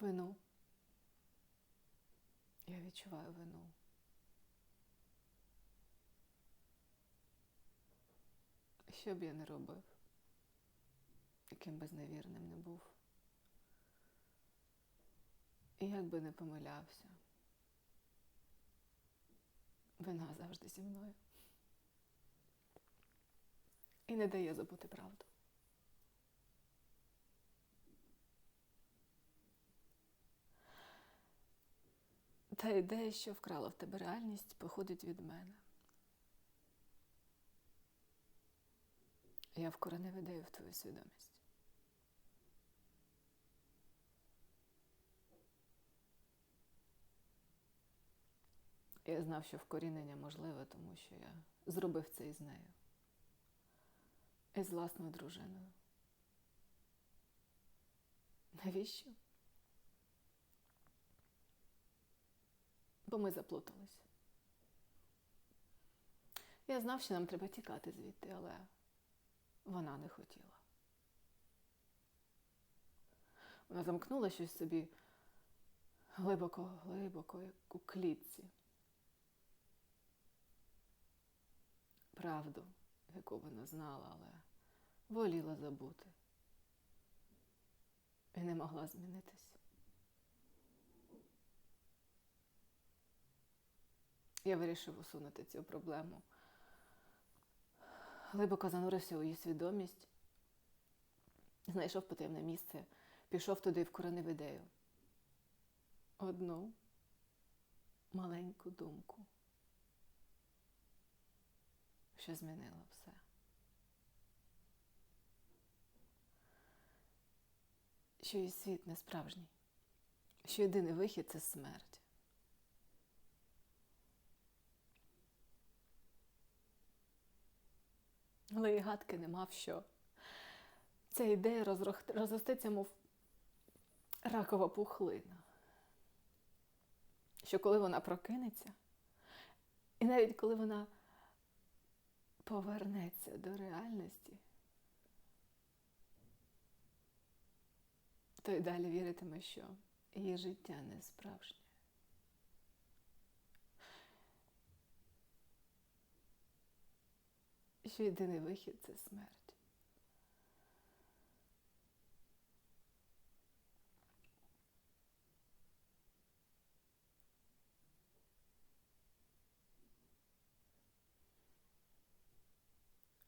Вину. Я відчуваю вину. Що б я не робив, яким би зневірним не був. І як би не помилявся, вина завжди зі мною. І не дає забути правду. Та ідея, що вкрала в тебе реальність, походить від мене. Я вкоренив ідею в твою свідомість. Я знав, що вкорінення можливе, тому що я зробив це із нею. І з власною дружиною. Навіщо? Бо ми заплуталися. Я знав, що нам треба тікати звідти, але вона не хотіла. Вона замкнула щось собі глибоко, глибоко, як у клітці. Правду, яку вона знала, але воліла забути. І не могла змінитись. Я вирішив усунути цю проблему. Глибоко занурився у її свідомість, знайшов потрібне місце, пішов туди і вкоренив ідею. Одну маленьку думку, що змінила все. Що її світ не справжній, що єдиний вихід це смерть. Але і гадки не мав, що ця ідея розростеться, мов ракова пухлина. Що коли вона прокинеться, і навіть коли вона повернеться до реальності, то й далі віритиме, що її життя не справжнє. Що єдиний вихід це смерть.